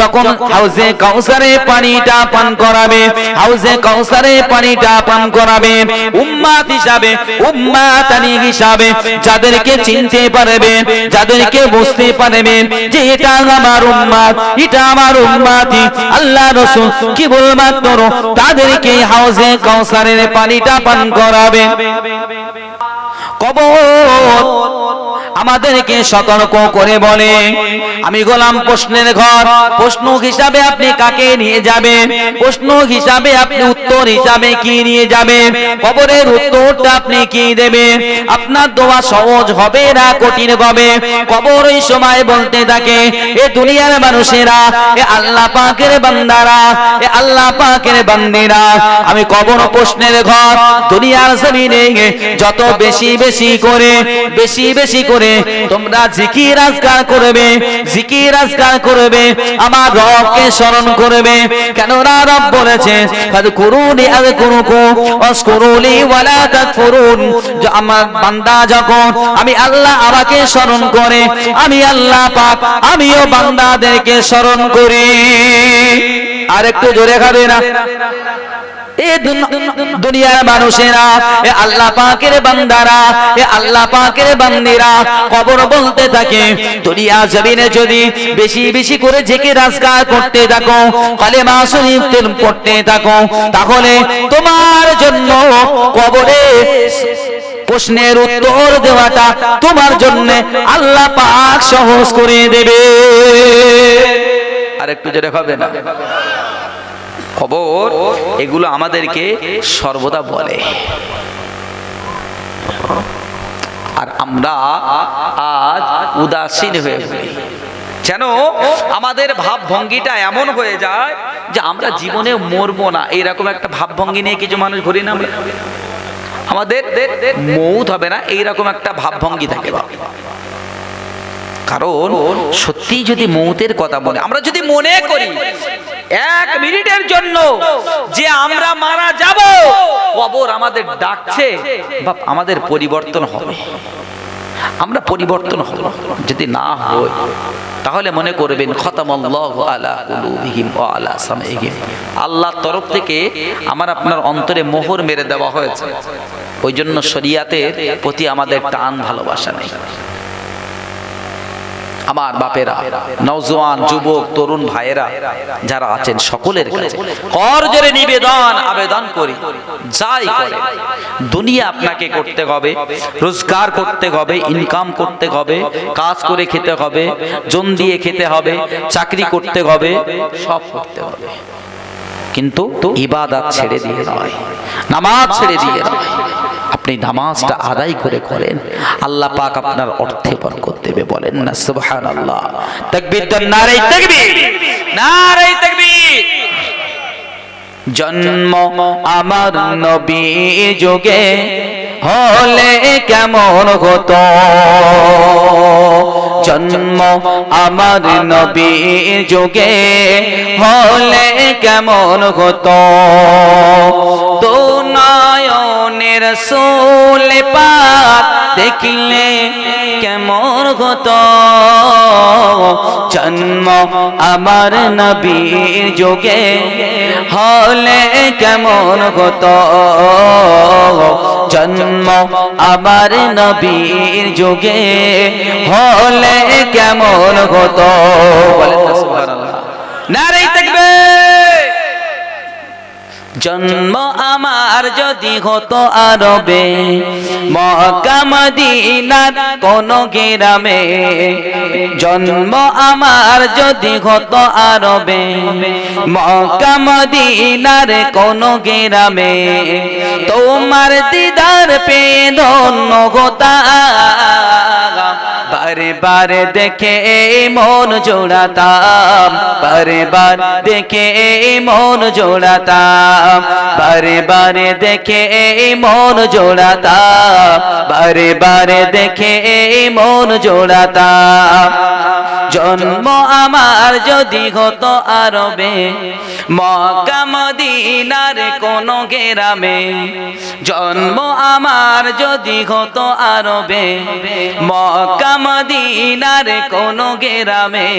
যখন হাউজে কাউসারে পানিটা পান করাবে হাউজে কাউসারে পানিটা পান করাবে উম্মাত হিসাবে উম্মাতানি হিসাবে যাদেরকে চিনতে পারবে যাদেরকে বুঝতে পারবে যে এটা আমার উম্মাত এটা আমার উম্মাতি আল্লাহ রসুল কি বলবার তোর তাদেরকে হাউজে কাউসারের পানিটা পান করাবে কবর আমাদেরকে সতর্ক করে বলে। আমি গোলাম প্রশ্নের ঘর। প্রশ্ন হিসাবে আপনি কাকে নিয়ে যাবেন? প্রশ্ন হিসাবে আপনি উত্তর হিসাবে কি নিয়ে যাবেন? কবরের উত্তরটা আপনি কি দেবেন? আপনার দোয়া সহজ হবে না কঠিন হবে? কবর ওই সময় বলতে থাকে, এ দুনিয়ার মানুষেরা, এ আল্লাহ পাকের বান্দারা, এ আল্লাহ পাকের বান্দিরা। আমি কবর প্রশ্নের ঘর। দুনিয়ার জমিনে যত বেশি বেশি করে, বেশি বেশি করে তোমরা জিকির আজকার করবে, জিকির আজকার করবে, আমার রবকে স্মরণ করবে। কেন না রব বলেছে কাদ করুনি আদ করুকু অস্করুলি ওয়ালা তাকফুরুন। যে, আমার বান্দা যখন, আমি আল্লাহ আমাকে স্মরণ করে, আমি আল্লাহ পাক আমিও বান্দাদেরকে স্মরণ করি। আর একটু জোরে খাবে না? দুনিয়ার মানুষেরা, এ আল্লাহ পাকের বান্দারা, এ আল্লাহ পাকের বান্দিরা, কবর বলতে থাকে, দুনিয়া জমিনে যদি বেশি বেশি করে জেকে রাজগার করতে থাকো, কালেমা শরীফ পড়তে থাকো, তাহলে তোমার জন্য কবরে প্রশ্নের উত্তর দেওয়াটা তোমার জন্য আল্লাহ পাক সহজ করে দেবে। আর একটু হবে না? খবর এগুলো আমাদেরকে সর্বদা বলে। আর আমরা আজ উদাসীন হয়ে পড়ি। যেন আমাদের ভাবভঙ্গিটা এমন হয়ে যায় যে আমরা জীবনে মরবো না। এইরকম একটা ভাবভঙ্গি নিয়ে কিছু মানুষ ঘুরি না আমাদের মৌত হবে না, এইরকম একটা ভাবভঙ্গি থাকে বাবা। কারণ সত্যি যদি মৌতের কথা বলে আমরা যদি মনে করি এক মিনিটের জন্য যে আমরা মারা যাব কবর আমাদের ডাকছে বা আমাদের পরিবর্তন হবে। আমরা পরিবর্তন হব। যদি না হই তাহলে মনে করবেন খতামাল্লাহু আলা কুলুবিহিম ওয়া আলা সামাইহিম আল্লাহর তরফ থেকে আমার আপনার অন্তরে মোহর মেরে দেওয়া হয়েছে। ওই জন্য শরিয়াতের প্রতি আমাদের টান ভালোবাসা নেই। আমার বাপেরা, নওজোয়ান যুবক, তরুণ ভাইয়েরা যারা আছেন সকলের কাছে কর জোরে নিবেদন, আবেদন করি। যাই করে, দুনিয়া আপনাকে করতে হবে, রোজগার করতে হবে ইনকাম করতে হবে, কাজ করে খেতে হবে জন দিয়ে খেতে হবে, চাকরি করতে হবে, সব করতে হবে। কিন্তু ইবাদত ছেড়ে দিয়ে নয়, নামাজ ছেড়ে দিয়ে নয়। আপনি নামাজটা আদায় করে করেন। আল্লাহ পাক আপনার অর্থে বরকত দেবে বলেন না, সুবহানাল্লাহ। তাকবীর দেন নারে তাকবীর। নারে তাকবীর। জন্ম আমার নবী যুগে হলে কেমন হতো? জন্ম আমার নবী যুগে হলে কেমন হতো? দু নয়নের সোলে পাত দেখিলে কেমন হতো? জন্ম আমার নবীর যোগে হলে কেমন হতো? জন্ম আমার নবীর যুগে হলে কেমন হতো? বলেন সুবহানাল্লাহ। নারে থাকবে জন্ম আমার যদি হতো আরবে, মক্কা, মদিনার কোন গ্রামে, জন্ম আমার যদি হতো আরবে, মক্কা, মদিনার কোন গ্রামে, তোমার দিদার পে ধন্য হতা বারে বারে দেখে মন জোড়াতাম। বারে বার দেখে মন জোড়াতাম। বারে বারে দেখে মন জোড়াতাম। বারে বারে দেখে মন জোড়াতাম। জন্ম আমার যদি হতো আরবে, মক্কা মদিনার কোন গেরামে। জন্ম আমার যদি হতো আরবে, মক্কা মদিনার কোন গেরামে।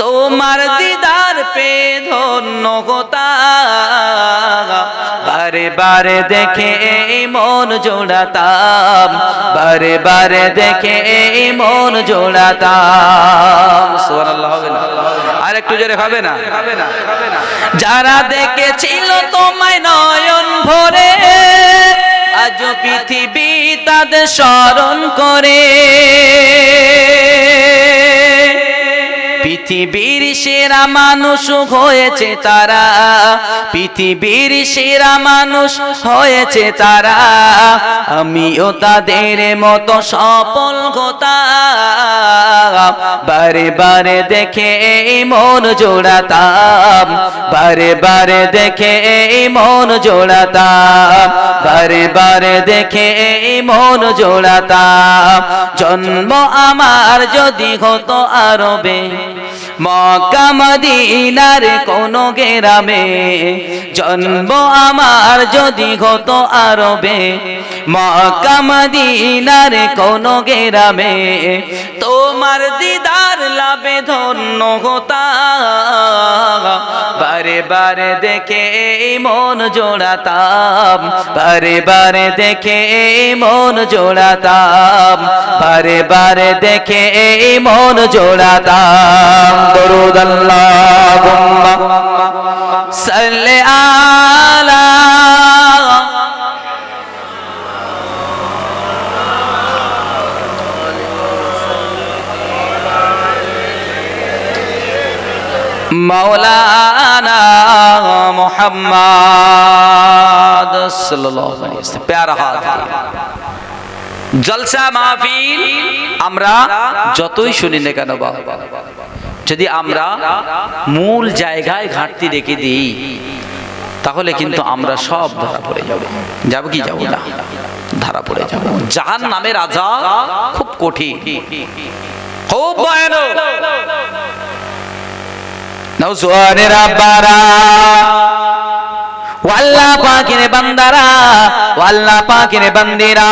তোমার দিদার পে ধন্য বারে বারে দেখে মন জোড়াতাম বারে বারে দেখে মন জোড়াতাম। না? যারা দেখেছিল তোমায় নয়ন ভরে আজ পৃথিবী তাদের স্মরণ করে। পৃথিবীর সেরা মানুষ হয়েছে তারা। পৃথিবীর সেরা মানুষ হয়েছে তারা। আমিও তাদের মতো সফল হতাম। বারে বারে দেখে মন জোড়াতাম। বারে বারে দেখে মন জোড়াতাম। বারে বারে দেখে মন জোড়াতাম। জন্ম আমার যদি হতো আরবে। মদিনার কোন গেরামে জন্ম আমার যদি হতো আরবে। মদিনার কোন গেরামে তোমার দিদার লাভে ধন্য হতা বারে বারে দেখে মন জোড়াতাম। বারে বারে দেখে মন জোড়াতাম। বারে বারে দেখে মন জোড়াতাম। দরুদ আল্লাহুম্মা সাল্লি আলা মাওলানা প্যারা জলসা মাহফিল আমরা যতই শুনি না কেন বাবা। যদি আমরা মূল জায়গায় ঘাটতি রেখে দিই, তাহলে কিন্তু আমরা সব ধরা পড়ে যাব। যাব কি? যাব না। ধরা পড়ে যাব। জাহান নামের রাজা খুব কঠিন। খুব ভয়ানক। নৌজোয়ানের আব্বারা ওয়াল্লা পাকের বান্দারা ওয়াল্লা পাকের বান্দিরা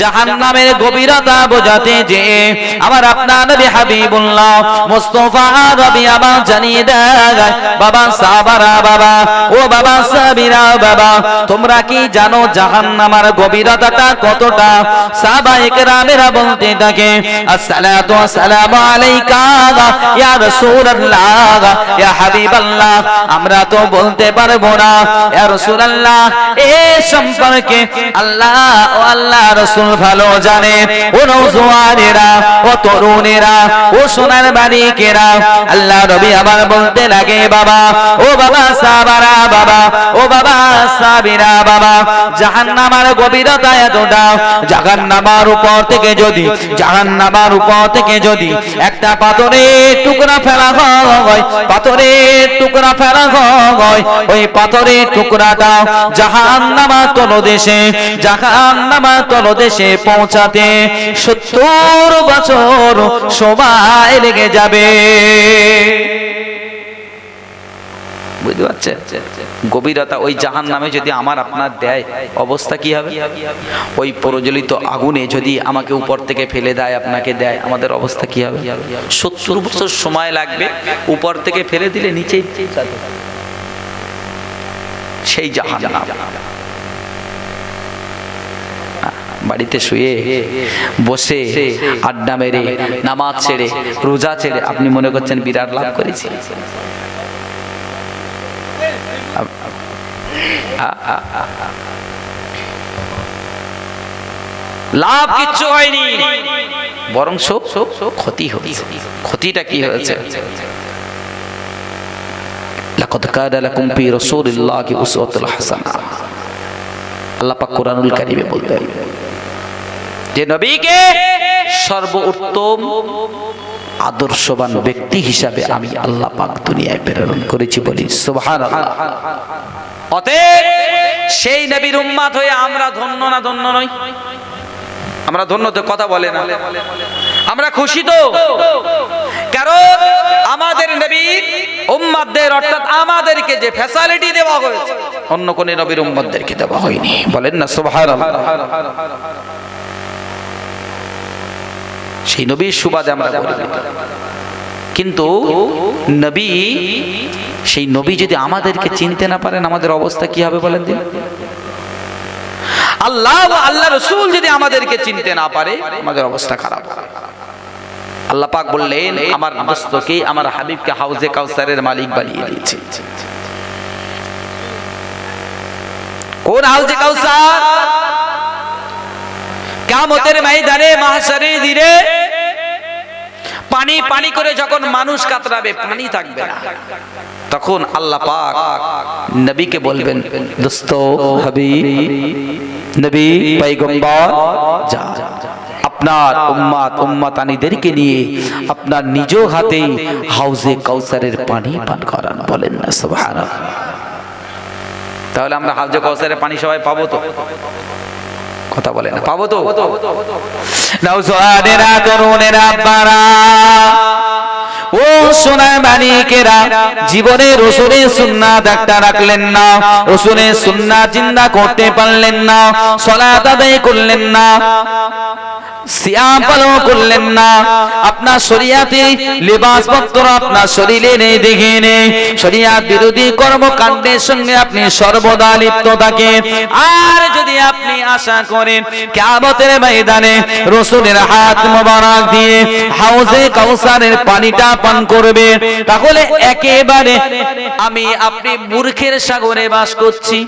জাহান্নামের গভীরতা বোঝাতে যে আমার আপনার নবী হাবিবুল্লাহ মুস্তাফা রবি আমার জানিয়ে দেয়, বাবা সাবারা বাবা, ও বাবা সাবিরা বাবা, তোমরা কি জানো জাহান্নামের গভীরতাটা কতটা? সাহাবা একরামেরা বলতে থাকে, আসসালাতু আসসালামু আলাইকা, ইয়া রাসূলুল্লাহ, ইয়া হাবিবাল্লাহ। আমরা তো বলতে পারব না, ইয়া রাসূলুল্লাহ, এ সম্পর্কে আল্লাহ ও আল্লাহ রাসূল ভালো জানে, ও নওজোয়ানেরা, ও তরুণেরা, ও সোনার বাড়িকেরা আল্লাহ নবী আবার বলতে লাগে, বাবা, ও বাবা সাবারা বাবা, ও বাবা সাবিরা বাবা, জাহান্নামার গভীরতা এতটা, জাহান্নামার উপর থেকে যদি, জাহান্নামার উপর থেকে যদি একটা পাথরের টুকরা ফেলা হয়, পাথরের টুকরা ফেলা হয়, ওই পাথরের টুকরাটা জাহান্নামা তলদেশে জাহান্নামা তলদেশে পৌঁছাতে সত্তর বছর সময় লেগে যাবে। গভীরতা ওই জাহান নামে যদি আমার আপনার দেয়, অবস্থা কি হবে? ওই প্রজ্বলিত আগুনে যদি আমাকে উপর থেকে ফেলে দেয়, আপনাকে দেয়, আমাদের অবস্থা কি হবে? সত্তর বছর সময় লাগবে উপর থেকে ফেলে দিলে নিচেই সেই জাহান নাম বাড়িতে শুয়ে বসে আড্ডা মেরে, নামাজ ছেড়ে, রোজা ছেড়ে আপনি মনে করছেন বিরাট লাভ করেছি। লাভ কিচ্ছু হয়নি। বরং সব ক্ষতি হয়েছে। ক্ষতিটা কি হয়েছে? লাকাদ কানা লাকুম ফি রাসূলিল্লাহি উসওয়াতুল হাসানাহ আল্লাহ পাক কোরআনুল কারীমে বলতেন যে নবীকে সর্বোত্তম আদর্শবান ব্যক্তি হিসাবে আমি আল্লাহ পাক দুনিয়ায় প্রেরণ করেছি বলি, সুবহানাল্লাহ। অতএব সেই নবীর উম্মাত হয়ে আমরা ধন্য না ধন্য নই? আমরা ধন্য তো কথা বলে না। আমরা খুশি তো। কারণ আমাদের নবী উম্মাদদের, অর্থাৎ আমাদেরকে যে ফ্যাসিলিটি দেওয়া হয়েছে, অন্য কোন নবীর উম্মাদদেরকে দেওয়া হয়নি। বলেন না, সুবহানাল্লাহ। সেই নবীর সুবাদে আমরা কিন্তু নবী, সেই নবী যদি আমাদেরকে চিনতে না পারেন, আমাদের অবস্থা কি হবে বলেন দিন? আল্লাহ আল্লাহ রসুল যদি আমাদেরকে চিনতে না পারে, আমাদের অবস্থা খারাপ। আল্লাহ পাক বললেন, আমার দোস্তকে, আমার হাবিবকে হাউজে কাউসারের মালিক বানিয়ে দিয়েছে। কোন হাউজে কাউসার? কামতের ময়দানে মাহশারে দিনে পানি পানি করে যখন মানুষ কাতরাবে, পানি থাকবে না। তখন আল্লাহ পাক নবীকে বলবেন, দোস্ত, হাবিব, নবী, পয়গম্বর, যা। আপনার উম্মাত উম্মাতানিদেরকে নিয়ে আপনার নিজ হাতে হাউজে কাউসারের পানি পান করান, বলেন না, সুবহানাল্লাহ। তাহলে আমরা হাউজে কাউসারের পানি সবাই পাবো তো? কথা বলে না। পাবো তো? তরুণেরা ও সোনার মানিকেরা জীবনে রসুলের সুন্না ডাক্তার রাখলেন না। রসুলের সুন্না জিন্দা করতে পারলেন না। সলাত আদায় করলেন না। সিয়াম পালন করলেন না। আপনার শরিয়াতে লিবাস পত্র আপনার শরীরে নেই, দেখে নেই শরিয়াত বিরোধী কর্মকাণ্ডের সঙ্গে আপনি সর্বদা লিপ্ত থাকেন। আর যদি আপনি আশা করেন ময়দানে রসুলের হাত মোবারক দিয়ে হাউজে কাউসারের পানিটা পান করবে, তাহলে একেবারে আমি আপনি মূর্খের সাগরে বাস করছি।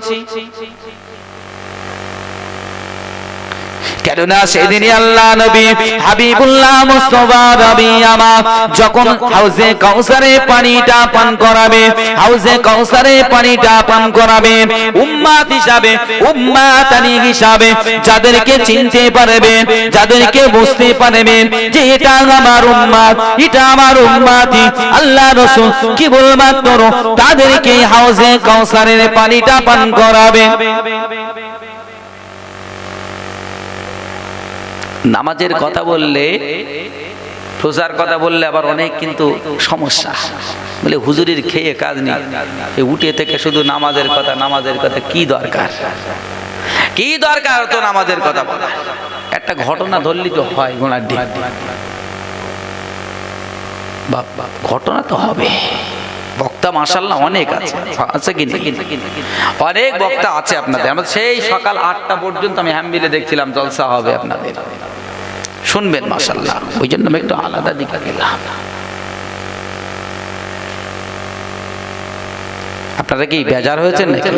কেননা সেদিনই আল্লাহ নবী হাবিবুল্লাহ মুস্তফা নবী আমার যখন হাউজে কাউসারে পানিটা পান করাবে হাউজে কাউসারে পানিটা পান করাবে উম্মাত হিসাবে উম্মাতানি হিসাবে যাদেরকে চিনতে পারবে যাদেরকে বুঝতে পারবে যে এটা আমার উম্মাত এটা আমার উম্মাতি আল্লাহ রাসূল কি বলমাত্র তাদেরকে হাউজে কাউসারের পানিটা পান করাবে। নামাজের কথা বললে, রোজার কথা বললে আবার অনেক কিন্তু সমস্যা। বলে, হুজুরির খেয়ে কাজ নেই। উঠে থেকে শুধু নামাজের কথা নামাজের কথা, কি দরকার? কি দরকার তো নামাজের কথা বলা একটা ঘটনা ধরলি তো হয় গোনার ডিম বাপ বাপ, ঘটনা তো হবে। বক্তা মাসাল্লাহ অনেক আছে। আছে কি? অনেক বক্তা আছে আপনাদের। আমরা সেই সকাল আটটা পর্যন্ত আমি হ্যাম্বিলে দেখছিলাম, জলসা হবে আপনাদের। শুনবেন মাসাল্লাহ ওই জন্য আমি একটু আলাদা দিকে গেলাম। আপনারা কি বেজার হয়েছেন নাকি?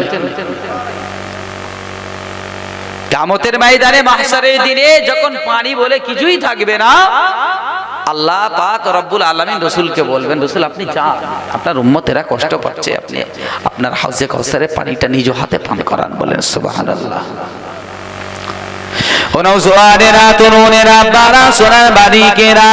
কামতের ময়দানে দিনে যখন পানি বলে কিছুই থাকবে না, আল্লাহ পাক রব্বুল আলামিন রসুলকে বলবেন, রসুল, আপনি যান। আপনার উম্মতেরা কষ্ট পাচ্ছে, আপনি আপনার হাউসে কৌসারে পানিটা নিজ হাতে পান করান বলেন, সুবহানাল্লাহ। ও জোয়ারেরা তরুণেরা বারা সোনার বাড়িকেরা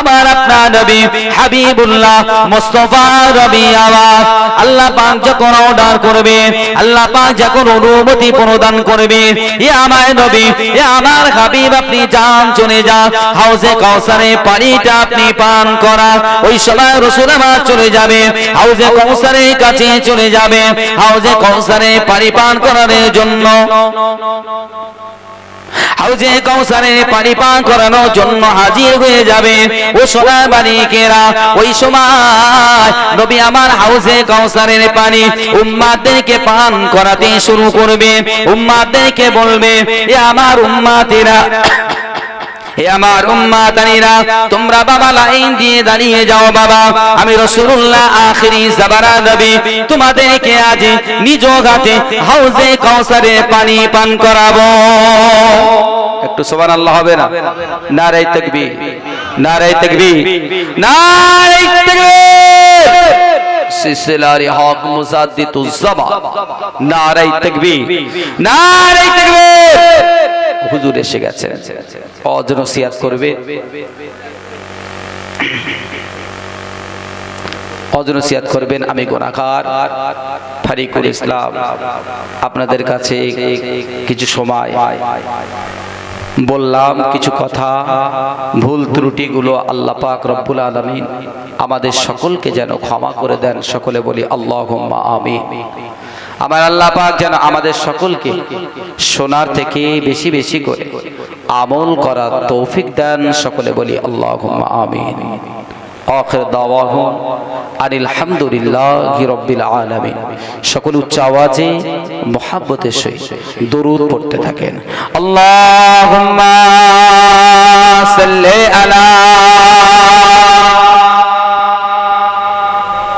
আমার আপনার নবী হাবিবুল্লাহ মুস্তাফা রবি আমার আল্লাহ পাক যখন অর্ডার করবে, আল্লাহ পাক যখন অনুমতি প্রদান করবে, এ আমার নবী, এ আমার হাবিব, আপনি যান, চলে যান হাউজে কাউসারে পানিটা আপনি পান করা। ওই সময় রসুল আমার চলে যাবে, হাউজে কাউসারের কাছে চলে যাবে। হাউজে কাউসারে পানি পান করার জন্য। হাউজে কৌসারে পানি পান করানোর জন্য হাজির হয়ে যাবে। ও সোনার বালিকেরা ওই সময় নবী আমার হাউজে কৌসারের পানি উম্মাদেরকে পান করাতে শুরু করবে। উম্মাদেরকে বলবে, এ আমার উম্মাতেরা হে আমার উম্মাতানিরা তোমরা বাবা লাইন দিয়ে দাঁড়িয়ে যাও বাবা। আমি রাসূলুল্লাহ আখিরি জাবারা নবী, তোমাদেরকে আজ নিজ হাতে হাউজে কাউসারে পানি পান করাবো। একটু সুবহানাল্লাহ হবে না? নারে তাকবীর নারে তাকবীর নারে তাকবীর। সিলসিলারি হক মুজাদ্দিদুজ জামান নারে তাকবীর নারে তাকবীর। হুজুর এসে গেছেন অজ নসিহাত করবে। অজ নসিহাত করবেন আমি গোনাকার ফারিকুল ইসলাম। আপনাদের কাছে কিছু সময়। বললাম কিছু কথা, ভুল ত্রুটিগুলো আল্লাহ পাক রব্বুল আলমিন আমাদের সকলকে যেন ক্ষমা করে দেন। সকলে বলি আল্লাহ আমি আমার আল্লাহ পাক যেন আমাদের সকলকে সোনার থেকে বেশি বেশি করে আমল করার তৌফিক দেন। সকলে বলি আল্লাহ আমিন। আখির দাওয়াহুম আনিল হামদুলিল্লাহি রাব্বিল আলামিন। সকল উচ্চ আওয়াজে মোহাব্বতের সহিত দরুদ পড়তে থাকেন। সাল্লি আলা